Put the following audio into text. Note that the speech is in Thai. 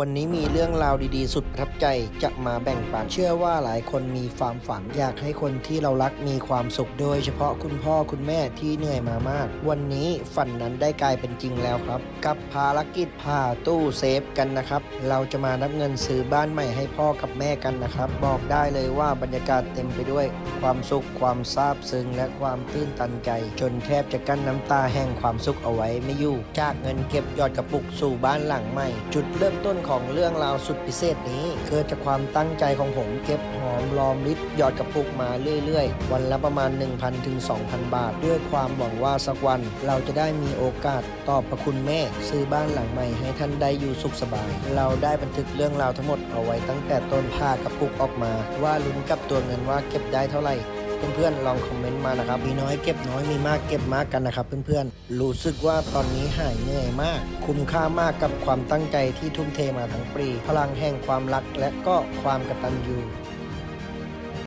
วันนี้มีเรื่องราวดีๆ สุดประทับใจจะมาแบ่งปันเชื่อว่าหลายคนมีความฝันอยากให้คนที่เรารักมีความสุขโดยเฉพาะคุณพ่อคุณแม่ที่เหนื่อยมามาก วันนี้ฝันนั้นได้กลายเป็นจริงแล้วครับ กับภารกิจผ่าตู้เซฟกันนะครับ เราจะมานับเงินซื้อบ้านใหม่ให้พ่อกับแม่กันนะครับ บอกได้เลยว่าบรรยากาศเต็มไปด้วย ความสุขความซาบซึ้งและความตื้นตันใจ จนแทบจะกั้นน้ำตาแห่งความสุขเอาไว้ไม่อยู่จากเงินเก็บยอดกระปุกสู่บ้านหลังใหม่ จุดเริ่มต้นของเรื่องราวสุดพิเศษนี้ เกิดจากความตั้งใจของผมเก็บหอมรอมริบหยอดกระปุกมาเรื่อยๆ วันละประมาณ 1,000ถึง2,000 บาท ด้วยความหวังว่าสักวันเราจะได้มีโอกาสตอบพระคุณแม่ ซื้อบ้านหลังใหม่ให้ท่านได้อยู่สุขสบาย เราได้บันทึกเรื่องราวทั้งหมดเอาไว้ตั้งแต่ต้นผ้ากระปุกออกมา ว่าลุ้นกับตัวเงินว่าเก็บได้เท่าไหร่ เพื่อนๆลองคอมเมนต์มานะครับมีน้อยเก็บน้อยมีมากเก็บมากกันนะครับเพื่อนๆรู้สึกว่าตอนนี้หายเหนื่อยมาก คุ้มค่ามากกับความตั้งใจที่ทุ่มเทมาทั้งปีพลังแห่งความรักและก็ความกตัญญู